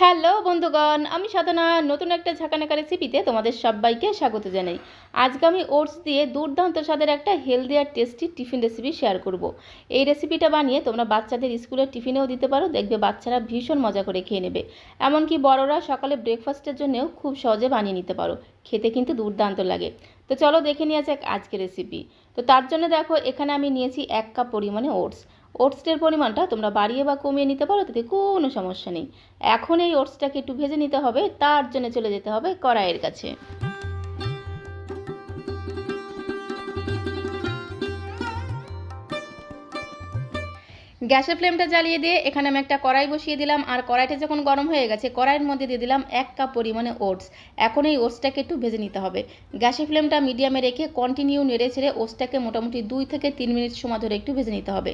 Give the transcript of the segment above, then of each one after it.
Hello বন্ধুগণ, আমি সাধনা, নতুন একটা ঝাঁকানাকা রেসিপিতে তোমাদের সবাইকে স্বাগত জানাই। আজকে আমি ওটস দিয়ে দুর্দান্ত স্বাদের একটা হেলদি আর টেস্টি টিফিন রেসিপি শেয়ার করব। এই রেসিপিটা বানিয়ে তোমরা বাচ্চাদের স্কুলের টিফিনেও দিতে পারো, দেখবে বাচ্চারা ভীষণ মজা করে খেয়ে নেবে। এমনকি বড়রা সকালে ব্রেকফাস্টের জন্যও খুব সহজে বানিয়ে নিতে পারো, খেতে কিন্তু দুর্দান্ত লাগে। তো চলো দেখে নেওয়া যাক আজকের রেসিপি তো তার জন্য দেখো, এখানে আমি নিয়েছি এক কাপ পরিমাণে ওটস। ওটসের পরিমাণটা তোমরা বাড়িয়ে বা কমিয়ে নিতে পারো, তাতে কোনো সমস্যা নেই। এখন এই ওটসটাকে একটু ভেজে নিতে হবে, তার জন্য চলে যেতে হবে কড়াইয়ের কাছে। গ্যাসের ফ্লেমটা জ্বালিয়ে দিয়ে এখানে আমি একটা কড়াই বসিয়ে দিলাম। আর কড়াইটা যখন গরম হয়ে গেছে, কড়াইয়ের মধ্যে দিয়ে দিলাম এক কাপ পরিমাণে ওটস। এখন এই ওটসটাকে একটু ভেজে নিতে হবে। গ্যাসের ফ্লেমটা মিডিয়ামে রেখে কন্টিনিউ নেড়ে ছেড়ে ওটসটাকে মোটামুটি দুই থেকে তিন মিনিট সময় ধরে একটু ভেজে নিতে হবে।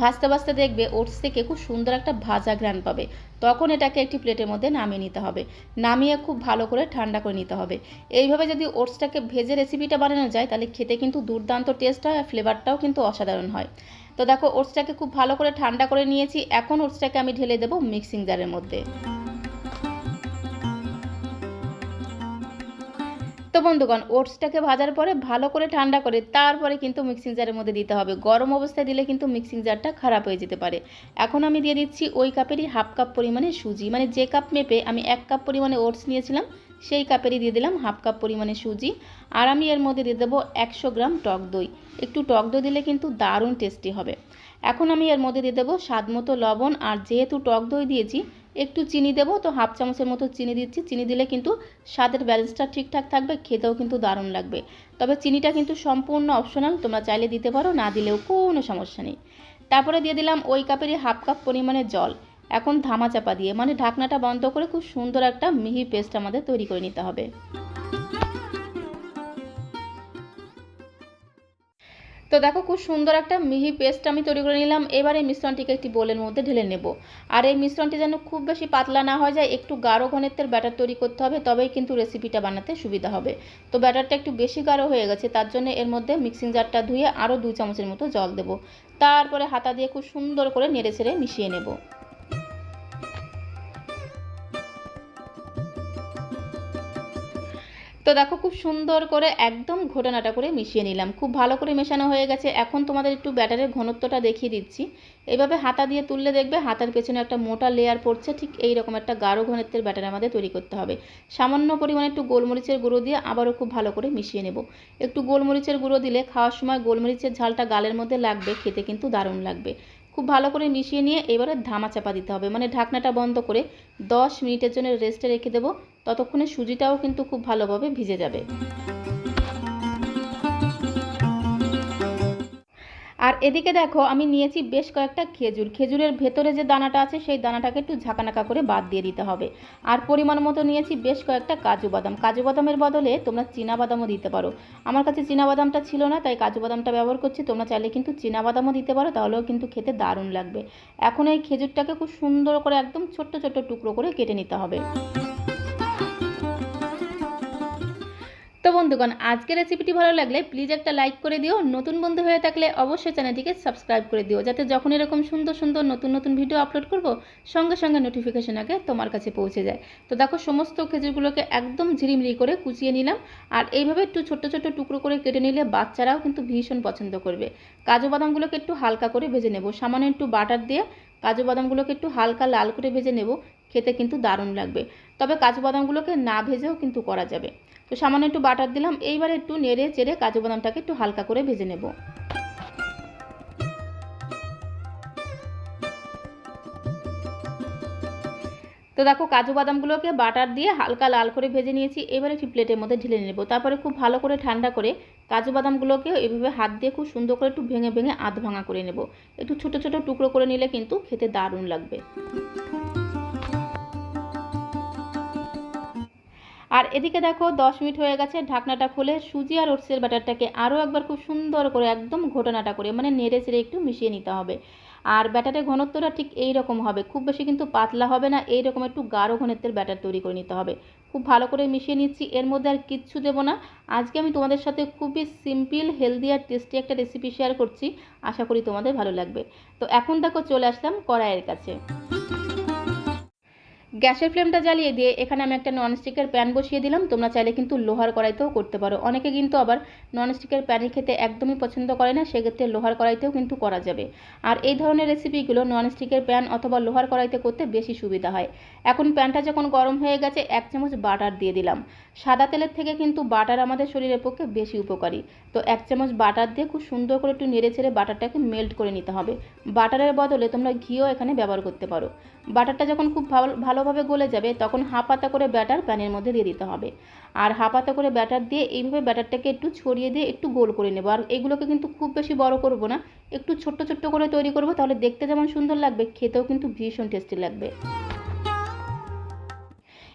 ভাজতে ভাজতে দেখবে ওটস থেকে খুব সুন্দর একটা ভাজা গ্রান পাবে। তখন এটাকে একটি প্লেটের মধ্যে নামিয়ে নিতে হবে। নামিয়ে খুব ভালো করে ঠান্ডা করে নিতে হবে। এইভাবে যদি ওটসটাকে ভেজে রেসিপিটা বানানো যায়, তাহলে খেতে কিন্তু দুর্দান্ত টেস্ট হয় আর ফ্লেভারটাও কিন্তু অসাধারণ হয়। তো দেখো, ওটসটাকে খুব ভালো করে ঠান্ডা করে নিয়েছি। এখন ওটসটাকে আমি ঢেলে দেবো মিক্সিং জারের মধ্যে। তো বন্ধুগণ, ওটসটাকে ভাজার পরে ভালো করে ঠান্ডা করে তারপরে কিন্তু মিক্সিং জারের মধ্যে দিতে হবে। গরম অবস্থায় দিলে কিন্তু মিক্সিং জারটা খারাপ হয়ে যেতে পারে। এখন আমি দিয়ে দিচ্ছি ওই কাপেরই হাফ কাপ পরিমাণে সুজি। মানে যে কাপ মেপে আমি এক কাপ পরিমাণে ওটস নিয়েছিলাম সেই কাপেরই দিয়ে দিলাম হাফ কাপ পরিমাণে সুজি। আর আমি এর মধ্যে দিয়ে দেবো একশো গ্রাম টক দই। একটু টক দই দিলে কিন্তু দারুণ টেস্টি হবে। এখন আমি এর মধ্যে দিয়ে দেবো স্বাদ মতো লবণ, আর যেহেতু টক দই দিয়েছি, একটু চিনি দেবো, তো হাফ চামচের মতো চিনি দিচ্ছি। চিনি দিলে কিন্তু স্বাদের ব্যালেন্সটা ঠিকঠাক থাকবে, খেতেও কিন্তু দারুণ লাগবে। তবে চিনিটা কিন্তু সম্পূর্ণ অপশনাল তোমরা চাইলে দিতে পারো, না দিলেও কোনো সমস্যা নেই। তারপরে দিয়ে দিলাম ওই কাপেরই হাফ কাপ পরিমাণে জল। এখন ধামা চাপা দিয়ে মানে ঢাকনাটা বন্ধ করে খুব সুন্দর একটা মিহি পেস্ট আমাদের তৈরি করে নিতে হবে। তো দেখো খুব সুন্দর একটা মিহি পেস্ট আমি তৈরি করে নিলাম। এবার এই মিশ্রণটিকে একটি বোলের মধ্যে ঢেলে নেব। আর এই মিশ্রণটি যেন খুব বেশি পাতলা না হয়ে যায়, একটু গাঢ় ঘনত্বের ব্যাটার তৈরি করতে হবে, তবেই কিন্তু রেসিপিটা বানাতে সুবিধা হবে। তো ব্যাটারটা একটু বেশি গাঢ় হয়ে গেছে, তার জন্য এর মধ্যে মিক্সিং জারটা ধুয়ে আরও দুই চামচের মতো জল দেব। তারপরে হাতা দিয়ে খুব সুন্দর করে নেড়ে ছেড়ে মিশিয়ে নেব। তো দেখো খুব সুন্দর করে একদম ঘোটানাটা করে মিশিয়ে নিলাম। খুব ভালো করে মেশানো হয়ে গেছে। এখন তোমাদের একটু ব্যাটারের ঘনত্বটা দেখিয়ে দিচ্ছি। এভাবে হাতা দিয়ে তুললে দেখবে হাতার পেছনে একটা মোটা লেয়ার পড়ছে। ঠিক এই রকম একটা গাঢ় ঘনত্বের ব্যাটার আমাদের তৈরি করতে হবে। সামান্য পরিমাণে একটু গোলমরিচের গুঁড়ো দিয়ে আবারও খুব ভালো করে মিশিয়ে নেব। একটু গোলমরিচের গুঁড়ো দিলে খাওয়ার সময় গোলমরিচের ঝালটা গালের মধ্যে লাগবে, খেতে কিন্তু দারুণ লাগবে। খুব ভালো করে মিশিয়ে নিয়ে এবারে ধামা চাপা দিতে হবে। মানে ঢাকনাটা বন্ধ করে দশ মিনিটের জন্য রেস্টে রেখে দেবো। ততক্ষণে সুজিটাও কিন্তু খুব ভালোভাবে ভিজে যাবে। আর এদিকে দেখো, আমি নিয়েছি বেশ কয়েকটা খেজুর। খেজুরের ভেতরে যে দানাটা আছে, সেই দানাটাকে একটু ঝাঁকানাকা করে বাদ দিয়ে দিতে হবে। আর পরিমাণ মতো নিয়েছি বেশ কয়েকটা কাজু বাদাম। কাজু বাদামের বদলে তোমরা চীনা বাদামও দিতে পারো। আমার কাছে চীনা বাদামটা ছিল না, তাই কাজু বাদামটা ব্যবহার করছি। তোমরা চাইলে কিন্তু চীনা বাদামও দিতে পারো, তাহলেও কিন্তু খেতে দারুণ লাগবে। এখন এই খেজুরটাকে খুব সুন্দর করে একদম ছোট্ট ছোট্ট টুকরো করে কেটে নিতে হবে। বন্ধুগণ, আজকের রেসিপিটি ভালো লাগলে প্লিজ একটা লাইক করে দিও। নতুন বন্ধু হয়ে থাকলে অবশ্যই চ্যানেলটিকে সাবস্ক্রাইব করে দিও, যাতে যখন এরকম সুন্দর সুন্দর নতুন নতুন ভিডিও আপলোড করব, সঙ্গে সঙ্গে নোটিফিকেশন আগে তোমার কাছে পৌঁছে যায়। তো দেখো, সমস্ত খেজুরগুলোকে একদম ঝিরিমিরি করে কুচিয়ে নিলাম, আর এইভাবে একটু ছোট্ট ছোট্ট টুকরো করে কেটে নিলে বাচ্চারাও কিন্তু ভীষণ পছন্দ করবে। কাজু বাদামগুলোকে একটু হালকা করে ভেজে নেব, সামান্য একটু বাটার দিয়ে কাজু বাদামগুলোকে একটু হালকা লাল করে ভেজে নেব, খেতে কিন্তু দারুণ লাগবে। তবে কাজু বাদামগুলোকে না ভেজেও কিন্তু করা যাবে। তো সামান্য একটু বাটার দিলাম, এইবার একটু নেড়ে চেড়ে কাজু বাদামটাকে একটু হালকা করে ভেজে নেব। তো দেখো কাজু বাদামগুলোকে বাটার দিয়ে হালকা লাল করে ভেজে নিয়েছি, এবার একটি প্লেটের মধ্যে ঢেলে নেব। তারপরে খুব ভালো করে ঠান্ডা করে কাজু বাদামগুলোকে এভাবে হাত দিয়ে খুব সুন্দর করে একটু ভেঙে ভেঙে আধ ভাঙা করে নেব। একটু ছোট ছোট টুকরো করে নিলে কিন্তু খেতে দারুণ লাগবে। আর এদিকে দেখো, দশ মিনিট হয়ে গেছে, ঢাকনাটা খুলে সুজি আর ওটসের ব্যাটারটাকে আরও একবার খুব সুন্দর করে একদম ঘটনাটা করে মানে নেড়ে চেড়ে একটু মিশিয়ে নিতে হবে। আর ব্যাটারের ঘনত্বটা ঠিক এই রকম হবে, খুব বেশি কিন্তু পাতলা হবে না এই রকম একটু গাঢ় ঘনত্বের ব্যাটার তৈরি করে নিতে হবে। খুব ভালো করে মিশিয়ে নিচ্ছি, এর মধ্যে আর কিচ্ছু দেবো না। আজকে আমি তোমাদের সাথে খুবই সিম্পল, হেলদি আর টেস্টি একটা রেসিপি শেয়ার করছি, আশা করি তোমাদের ভালো লাগবে। তো এখন দেখো চলে আসলাম কড়াইয়ের কাছে। গ্যাসের ফ্লেমটা জ্বালিয়ে দিয়ে এখানে আমি একটা ননস্টিকের প্যান বসিয়ে দিলাম। তোমরা চাইলে কিন্তু লোহার কড়াইতেও করতে পারো। অনেকে কিন্তু আবার ননস্টিকের প্যানে খেতে একদমই পছন্দ করে না, সেক্ষেত্রে লোহার কড়াইতেও কিন্তু করা যাবে। আর এই ধরনের রেসিপিগুলো ননস্টিকের প্যান অথবা লোহার কড়াইতে করতে বেশি সুবিধা হয়। এখন প্যানটা যখন গরম হয়ে গেছে, এক চামচ বাটার দিয়ে দিলাম। সাদা তেলের থেকে কিন্তু বাটার আমাদের শরীরের পক্ষে বেশি উপকারী। তো এক চামচ বাটার দিয়ে খুব সুন্দর করে একটু নেড়ে ছেড়ে বাটারটাকে মেল্ট করে নিতে হবে। বাটারের বদলে তোমরা ঘিও এখানে ব্যবহার করতে পারো। বাটারটা যখন খুব ভালো, ভালোভাবে গলে যাবে, তখন হাফ পাতা করে ব্যাটার প্যানের মধ্যে দিয়ে দিতে হবে। আর হাফ পাতা করে ব্যাটার দিয়ে এইভাবে ব্যাটারটাকে একটু ছড়িয়ে দিয়ে একটু গোল করে নেব। আর এগুলোকে কিন্তু খুব বেশি বড় করব না, একটু ছোট্ট ছোট্ট করে তৈরি করব, তাহলে দেখতে যেমন সুন্দর লাগবে, খেতেও কিন্তু ভীষণ টেস্টি লাগবে।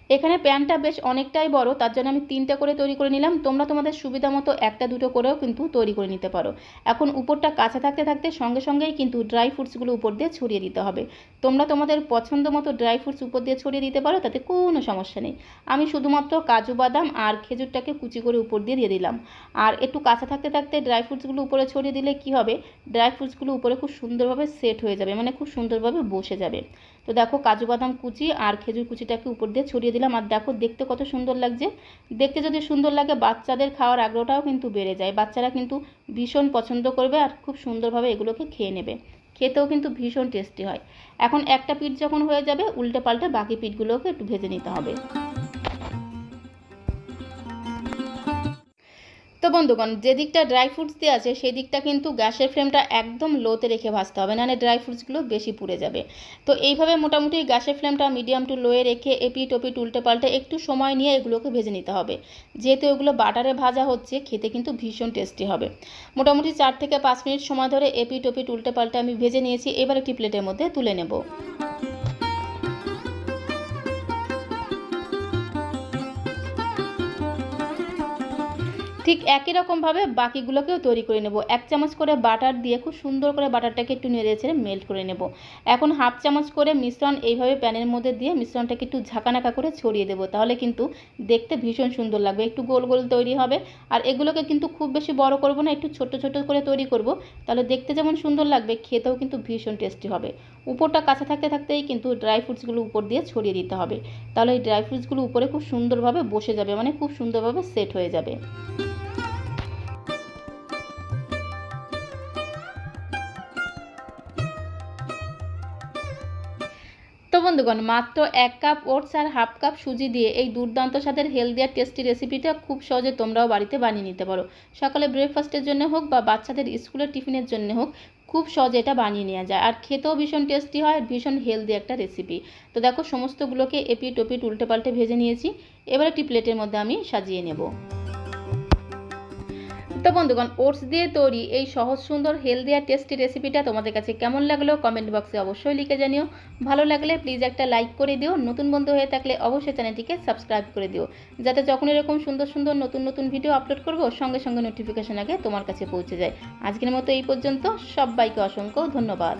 এখানে প্যানটা বেশ অনেকটাই বড়, তার জন্য আমি তিনটা করে তৈরি করে নিলাম। তোমরা তোমাদের সুবিধা মতো একটা, দুটো করেও কিন্তু তৈরি করে নিতে পারো। এখন উপরটা কাঁচা থাকতে থাকতে সঙ্গে, সঙ্গেই কিন্তু ড্রাই ফ্রুটসগুলো উপর দিয়ে ছড়িয়ে দিতে হবে। তোমরা তোমাদের পছন্দ মতো ড্রাই ফ্রুটস উপর দিয়ে ছড়িয়ে দিতে পারো, তাতে কোনো সমস্যা নেই। আমি শুধুমাত্র কাজু বাদাম আর খেজুরটাকে কুচি করে উপর দিয়ে দিয়ে দিলাম। আর একটু কাঁচা থাকতে থাকতে ড্রাই ফ্রুটসগুলো উপরে ছড়িয়ে দিলে কি হবে? ড্রাই ফ্রুটসগুলো উপরে খুব সুন্দরভাবে সেট হয়ে যাবে মানে খুব সুন্দরভাবে বসে যাবে। তো দেখো কাজু বাদাম কুচি আর খেজুর কুচিটাকে উপর দিয়ে ছড়িয়ে দিলাম, আর দেখো দেখতে কত সুন্দর লাগছে। দেখতে যদি সুন্দর লাগে, বাচ্চাদের খাওয়ার আগ্রহটাও কিন্তু বেড়ে যায়। বাচ্চারা কিন্তু ভীষণ পছন্দ করবে আর খুব সুন্দরভাবে এগুলোকে খেয়ে নেবে। খেতেও কিন্তু ভীষণ টেস্টি হয়। এখন একটা পিঠ যখন হয়ে যাবে, উল্টে পাল্টে বাকি পিঠগুলোকে একটু ভেজে নিতে হবে। তো বন্ধুগণ, যে দিকটা ড্রাই ফ্রুটস দিয়ে আছে, সেই দিকটা কিন্তু গ্যাসের ফ্লেমটা একদম লোতে রেখে ভাজতে হবে, নাহলে ড্রাই ফ্রুটসগুলো বেশি পুড়ে যাবে। তো এইভাবে মোটামুটি গ্যাসের ফ্লেমটা মিডিয়াম টু লোয়ে রেখে এপিট ওপিট উল্টে পাল্টে একটু সময় নিয়ে এগুলোকে ভেজে নিতে হবে। যেহেতু এগুলো বাটারে ভাজা হচ্ছে, খেতে কিন্তু ভীষণ টেস্টি হবে। মোটামুটি চার থেকে পাঁচ মিনিট সময় ধরে এপিট ওপিট উল্টে পাল্টে আমি ভেজে নিয়েছি, এবার একটি প্লেটের মধ্যে তুলে নেব। ঠিক একই রকমভাবে বাকিগুলোকেও তৈরি করে নেব। এক চামচ করে বাটার দিয়ে খুব সুন্দর করে বাটারটাকে একটু নেড়ে ছেড়ে মেল্ট করে নেব। এখন হাফ চামচ করে মিশ্রণ এইভাবে প্যানের মধ্যে দিয়ে মিশ্রণটাকে একটু ঝাঁকানাকা করে ছড়িয়ে দেবো। তাহলে কিন্তু দেখতে ভীষণ সুন্দর লাগবে। একটু গোল গোল তৈরি হবে। আর এগুলোকে কিন্তু খুব বেশি বড় করব না, একটু ছোট ছোট করে তৈরি করব। তাহলে দেখতে যেমন সুন্দর লাগবে, খেতেও কিন্তু ভীষণ টেস্টি হবে। উপরটা কাঁচা থাকতে থাকতেই কিন্তু ড্রাই ফ্রুটসগুলো উপর দিয়ে ছড়িয়ে দিতে হবে। তাহলে এই ড্রাই ফ্রুটসগুলো উপরে খুব সুন্দরভাবে বসে যাবে মানে খুব সুন্দরভাবে সেট হয়ে যাবে। বন্ধুগণ, মাত্র এক কাপ ওটস আর হাফ কাপ সুজি দিয়ে এই দুর্দান্ত স্বাদের হেলদি আর টেস্টি রেসিপিটা খুব সহজে তোমরাও বাড়িতে বানিয়ে নিতে পারো। সকালে ব্রেকফাস্টের জন্য হোক বা বাচ্চাদের স্কুলের টিফিনের জন্য হোক, খুব সহজে এটা বানিয়ে নেওয়া যায়। আর খেতেও ভীষণ টেস্টি হয়, ভীষণ হেলদি একটা রেসিপি। তো দেখো, সমস্তগুলোকে এপিট ওপিট উল্টে পাল্টে ভেজে নিয়েছি। এবার একটি প্লেটের মধ্যে আমি সাজিয়ে নেব। তো বন্ধুগণ, ওটস দিয়ে তৈরি এই সহজ, সুন্দর হেলদি আর টেস্টি রেসিপিটা তোমাদের কাছে কেমন লাগল কমেন্ট বক্সে অবশ্যই লিখে জানিও। ভালো লাগলে প্লিজ একটা লাইক করে দিও। নতুন বন্ধু হয়ে থাকলে অবশ্যই চ্যানেলটিকে সাবস্ক্রাইব করে দিও। যাতে যখন এরকম সুন্দর সুন্দর, নতুন নতুন ভিডিও আপলোড করব, সঙ্গে সঙ্গে নোটিফিকেশন আগে তোমার কাছে পৌঁছে যায়। আজকের মতো এই পর্যন্ত। সবাইকে অসংখ্য ধন্যবাদ।